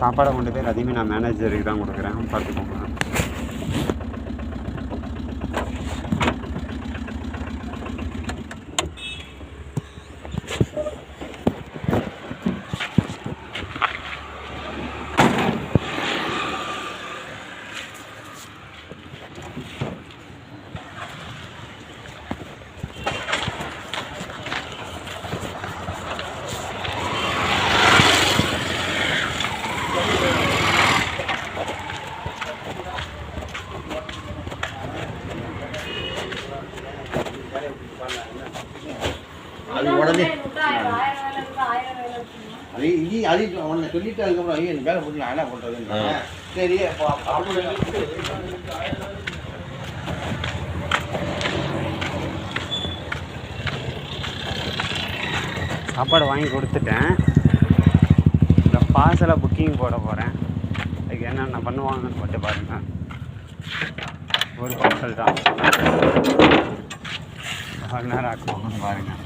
சாப்பாடை கொண்டு போய் அதையுமே நான் மேனேஜருக்கு தான் கொடுக்குறேன். பார்த்துக்கோங்க. அது உடனே? அது இனி அது உன்னை சொல்லிட்டு அதுக்கப்புறம் ஐயோ எனக்கு வேலை நான் என்ன பண்ணுறதுன்னு சரி சாப்பாடு வாங்கி கொடுத்துட்டேன். இந்த பார்சலை புக்கிங் போட போகிறேன் அதுக்கு என்னென்ன பண்ணுவாங்கன்னு மட்டும் பாருங்கள் ஒரு பார்சல் தான். ભાગના રાખો ભાગના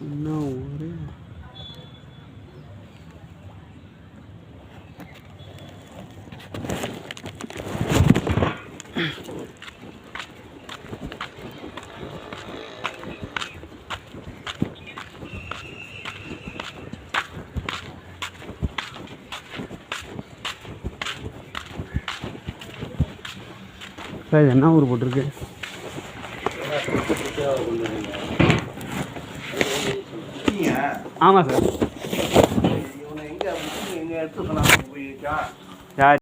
No, what is சார் இது என்ன ஊர் போட்டிருக்கு? ஆமாம் சார்